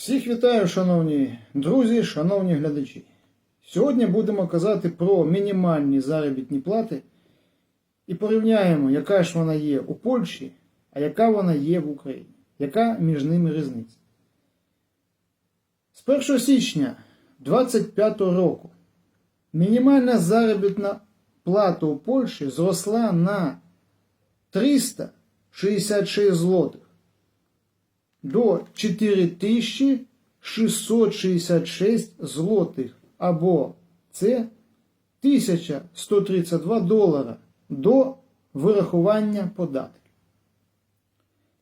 Всіх вітаю, шановні друзі, шановні глядачі. Сьогодні будемо казати про мінімальні заробітні плати і порівняємо, яка ж вона є у Польщі, а яка вона є в Україні. Яка між ними різниця? З 1 січня 2025 року мінімальна заробітна плата у Польщі зросла на 366 злотих до 4666 злотих, або це 1132 долара до вирахування податків.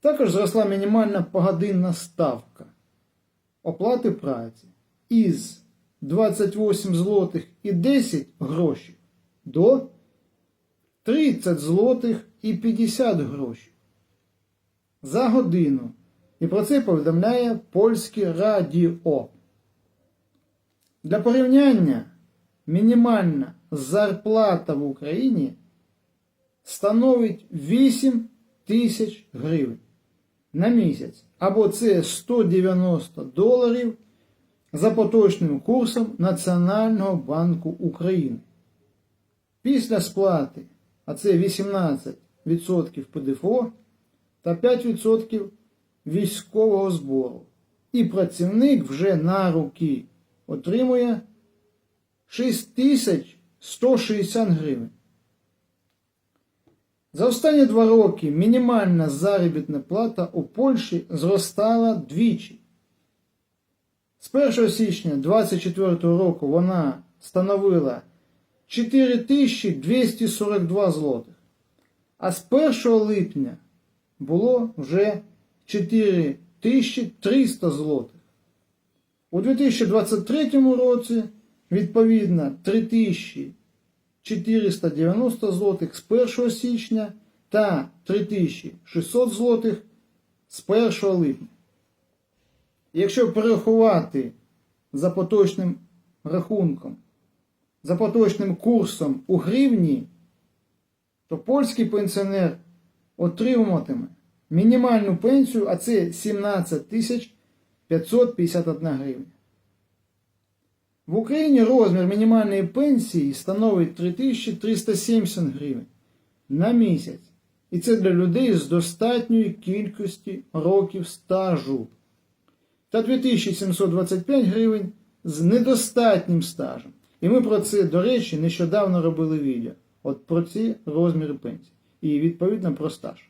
Також зросла мінімальна погодинна ставка оплати праці із 28 злотих і 10 грошей до 30 злотих і 50 грошей за годину. І про це повідомляє польське радіо. Для порівняння мінімальна зарплата в Україні становить 8 тисяч гривень на місяць. Або це 190 доларів за поточним курсом Національного банку України. Після сплати, а це 18% ПДФО та 5% військового збору. І працівник вже на руки отримує 6160 гривень. За останні два роки мінімальна заробітна плата у Польщі зростала двічі. З 1 січня 2024 року вона становила 4242 злотих, а з 1 липня було вже 4300 злотих. У 2023 році відповідно 3490 злотих з 1 січня та 3600 злотих з 1 липня. Якщо перерахувати за поточним рахунком, за поточним курсом у гривні, то польський пенсіонер отримуватиме мінімальну пенсію, а це 17 тисяч 551 гривня. В Україні розмір мінімальної пенсії становить 3370 гривень на місяць. І це для людей з достатньою кількістю років стажу. Та 2725 гривень з недостатнім стажем. І ми про це, до речі, нещодавно робили відео. От про ці розміри пенсії. І відповідно про стаж.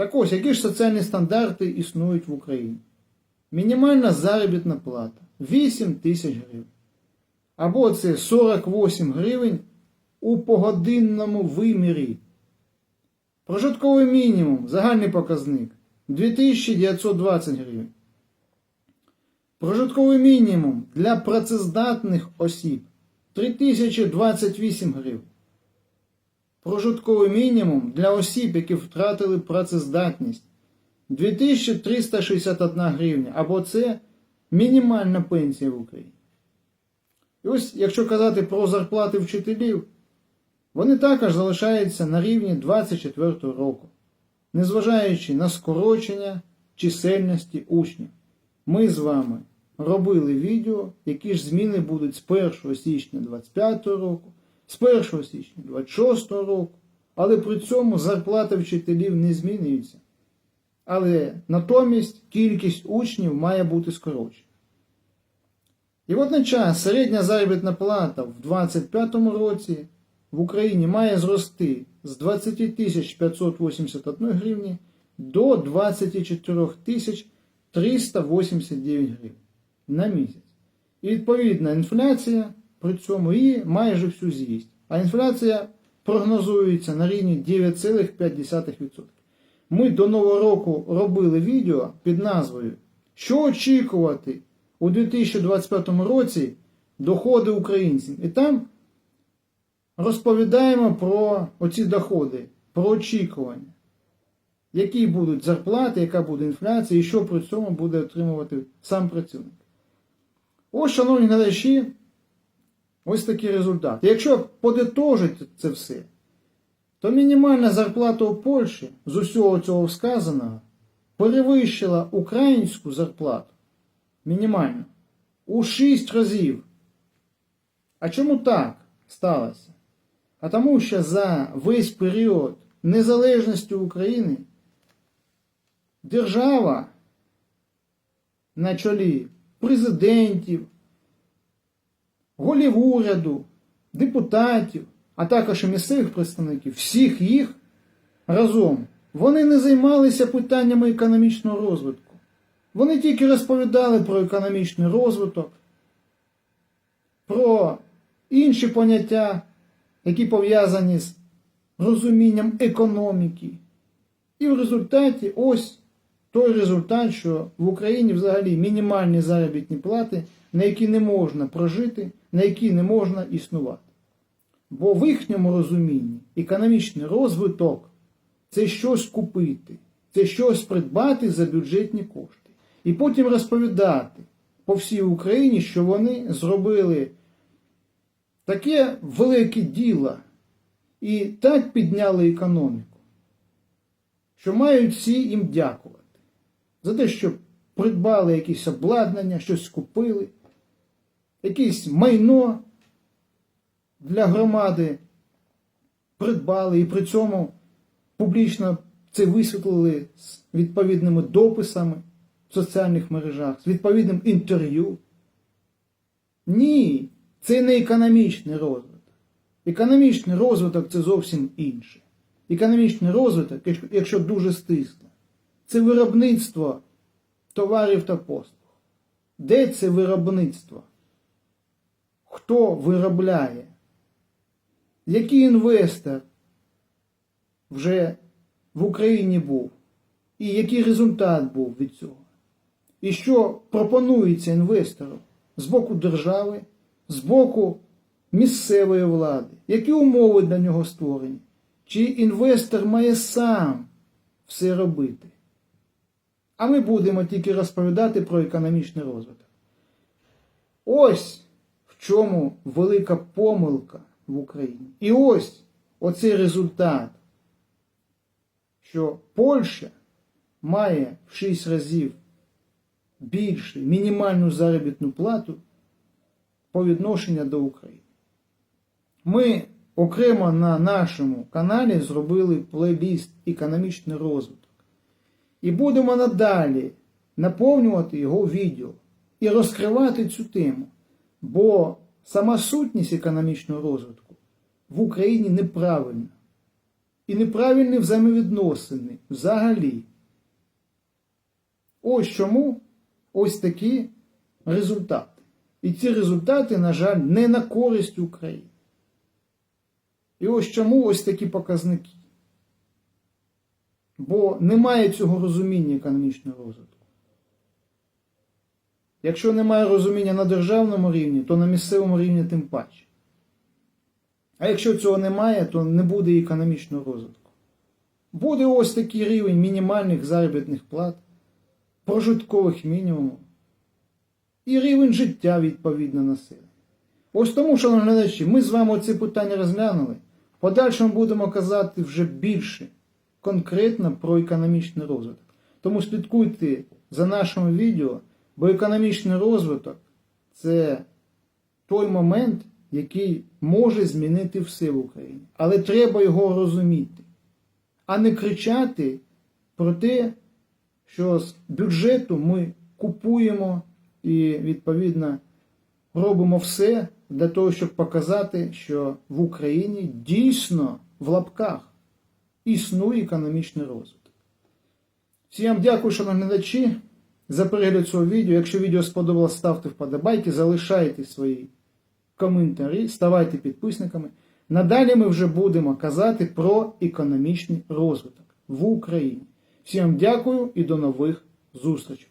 Так ось, які ж соціальні стандарти існують в Україні? Мінімальна заробітна плата 8 тисяч гривень. Або це 48 гривень у погодинному вимірі. Прожитковий мінімум, загальний показник 2920 гривень. Прожитковий мінімум для працездатних осіб 3028 гривень. Прожитковий мінімум для осіб, які втратили працездатність 2361 гривня, або це мінімальна пенсія в Україні. І ось, якщо казати про зарплати вчителів, вони також залишаються на рівні 24 року, незважаючи на скорочення чисельності учнів. Ми з вами робили відео, які ж зміни будуть з 1 січня 2025 року, з 1 січня 2026 року, але при цьому зарплата вчителів не змінюється. Але натомість кількість учнів має бути скорочена. І водночас середня заробітна плата в 2025 році в Україні має зрости з 20 581 гривні до 24 389 гривень на місяць. І відповідна інфляція при цьому її майже всю з'їсть. А інфляція прогнозується на рівні 9,5%. Ми до Нового року робили відео під назвою Що очікувати у 2025 році доходи українців. І там розповідаємо про оці доходи, про очікування, які будуть зарплати, яка буде інфляція і що при цьому буде отримувати сам працівник. Ось, шановні глядачі, ось такі результати. Якщо подитожити це все, то мінімальна зарплата у Польщі з усього цього сказаного перевищила українську зарплату Мінімально. У 6 разів. А чому так сталося? А тому що за весь період незалежності України держава на чолі президентів, голів уряду, депутатів, а також і місцевих представників, всіх їх разом, вони не займалися питаннями економічного розвитку. Вони тільки розповідали про економічний розвиток, про інші поняття, які пов'язані з розумінням економіки. І в результаті ось той результат, що в Україні взагалі мінімальні заробітні плати, на які не можна прожити, на які не можна існувати. Бо в їхньому розумінні економічний розвиток це щось купити, це щось придбати за бюджетні кошти. І потім розповідати по всій Україні, що вони зробили таке велике діло і так підняли економіку, що мають всі їм дякувати за те, що придбали якісь обладнання, щось купили, якесь майно для громади придбали і при цьому публічно це висвітлили з відповідними дописами в соціальних мережах, з відповідним інтерв'ю. Ні, це не економічний розвиток. Економічний розвиток це зовсім інше. Економічний розвиток, якщо- дуже стисло, це виробництво товарів та послуг. Де це виробництво? Хто виробляє? Який інвестор вже в Україні був? І який результат був від цього? І що пропонується інвестору з боку держави, з боку місцевої влади? Які умови для нього створені? Чи інвестор має сам все робити? А ми будемо тільки розповідати про економічний розвиток. Ось в чому велика помилка в Україні. І ось оцей результат, що Польща має в 6 разів більше мінімальну заробітну плату по відношенню до України. Ми окремо на нашому каналі зробили плейліст економічний розвиток. І будемо надалі наповнювати його відео і розкривати цю тему. Бо сама сутність економічного розвитку в Україні неправильна. І неправильні взаємовідносини взагалі. Ось чому ось такі результати. І ці результати, на жаль, не на користь України. І ось чому ось такі показники. Бо немає цього розуміння економічного розвитку. Якщо немає розуміння на державному рівні, то на місцевому рівні тим паче. А якщо цього немає, то не буде економічного розвитку. Буде ось такий рівень мінімальних заробітних плат, прожиткових мінімумів і рівень життя відповідно населення. Ось тому, шановні глядачі, ми з вами це питання розглянули. В подальшому будемо казати вже більше конкретно про економічний розвиток. Тому слідкуйте за нашим відео, бо економічний розвиток це той момент, який може змінити все в Україні. Але треба його розуміти, а не кричати про те, що з бюджету ми купуємо і, відповідно, робимо все для того, щоб показати, що в Україні дійсно в лапках існує економічний розвиток. Всім дякую, шановні глядачі, за перегляд цього відео. Якщо відео сподобалось, ставте вподобайки, залишайте свої коментарі, ставайте підписниками. Надалі ми вже будемо казати про економічний розвиток в Україні. Всім дякую і до нових зустрічей.